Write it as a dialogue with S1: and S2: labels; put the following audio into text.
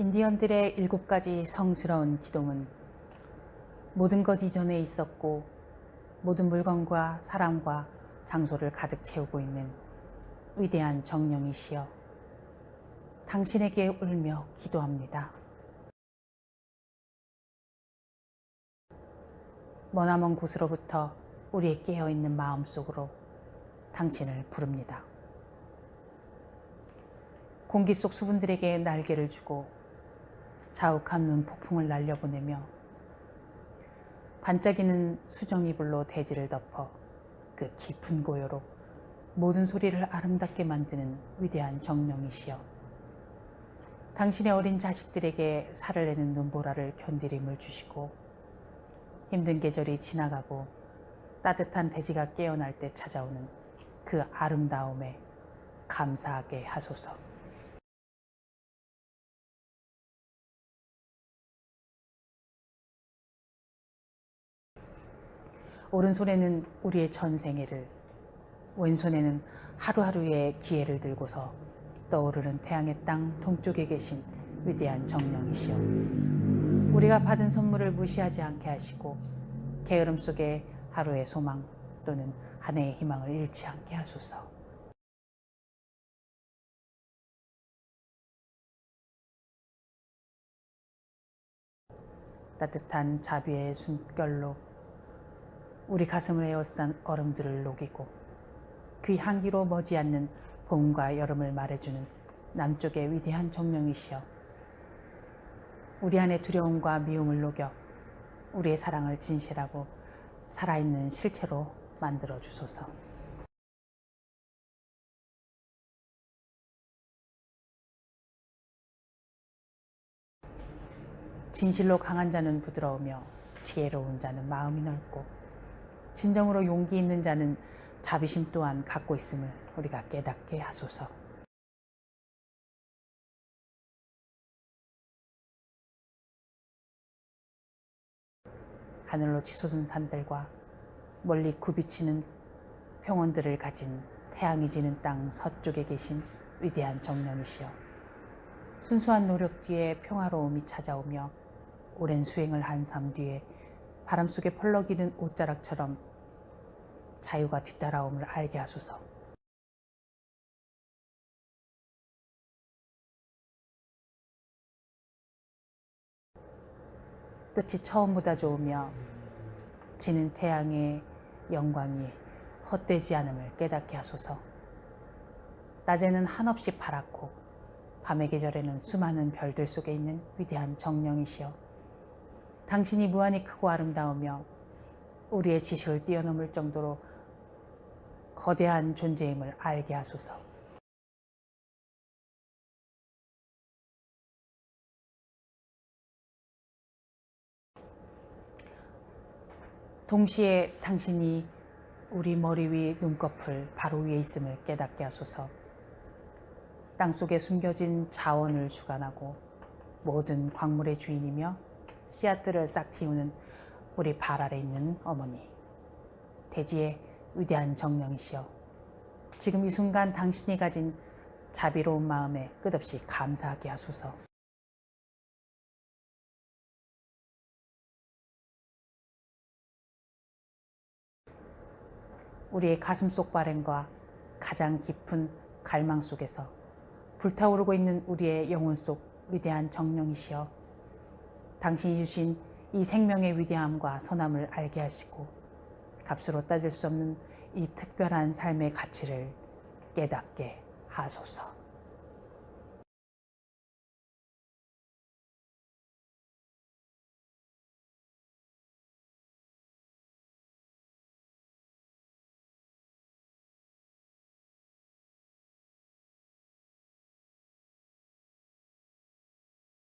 S1: 인디언들의 일곱 가지 성스러운 기동은 모든 것 이전에 있었고 모든 물건과 사람과 장소를 가득 채우고 있는 위대한 정령이시여 당신에게 울며 기도합니다. 머나먼 곳으로부터 우리의 깨어있는 마음속으로 당신을 부릅니다. 공기 속 수분들에게 날개를 주고 자욱한 눈 폭풍을 날려보내며 반짝이는 수정이불로 대지를 덮어 그 깊은 고요로 모든 소리를 아름답게 만드는 위대한 정령이시여 당신의 어린 자식들에게 살을 내는 눈보라를 견디림을 주시고 힘든 계절이 지나가고 따뜻한 대지가 깨어날 때 찾아오는 그 아름다움에 감사하게 하소서. 오른손에는 우리의 전생애를, 왼손에는 하루하루의 기회를 들고서 떠오르는 태양의 땅 동쪽에 계신 위대한 정령이시여. 우리가 받은 선물을 무시하지 않게 하시고 게으름 속에 하루의 소망 또는 한 해의 희망을 잃지 않게 하소서. 따뜻한 자비의 숨결로 우리 가슴을 에워싼 얼음들을 녹이고 그 향기로 머지않는 봄과 여름을 말해주는 남쪽의 위대한 정령이시여 우리 안의 두려움과 미움을 녹여 우리의 사랑을 진실하고 살아있는 실체로 만들어 주소서. 진실로 강한 자는 부드러우며 지혜로운 자는 마음이 넓고 진정으로 용기 있는 자는 자비심 또한 갖고 있음을 우리가 깨닫게 하소서. 하늘로 치솟은 산들과 멀리 굽이치는 평원들을 가진 태양이 지는 땅 서쪽에 계신 위대한 정령이시여 순수한 노력 뒤에 평화로움이 찾아오며 오랜 수행을 한 삶 뒤에 바람 속에 펄럭이는 옷자락처럼 자유가 뒤따라옴을 알게 하소서. 끝이 처음보다 좋으며 지는 태양의 영광이 헛되지 않음을 깨닫게 하소서. 낮에는 한없이 파랗고 밤의 계절에는 수많은 별들 속에 있는 위대한 정령이시여. 당신이 무한히 크고 아름다우며 우리의 지식을 뛰어넘을 정도로 거대한 존재임을 알게 하소서. 동시에 당신이 우리 머리 위 눈꺼풀 바로 위에 있음을 깨닫게 하소서. 땅 속에 숨겨진 자원을 주관하고 모든 광물의 주인이며 씨앗들을 싹 틔우는 우리 발 아래 있는 어머니. 대지의 위대한 정령이시여. 지금 이 순간 당신이 가진 자비로운 마음에 끝없이 감사하게 하소서. 우리의 가슴 속 바램과 가장 깊은 갈망 속에서 불타오르고 있는 우리의 영혼 속 위대한 정령이시여 당신이 주신 이 생명의 위대함과 선함을 알게 하시고 값으로 따질 수 없는 이 특별한 삶의 가치를 깨닫게 하소서.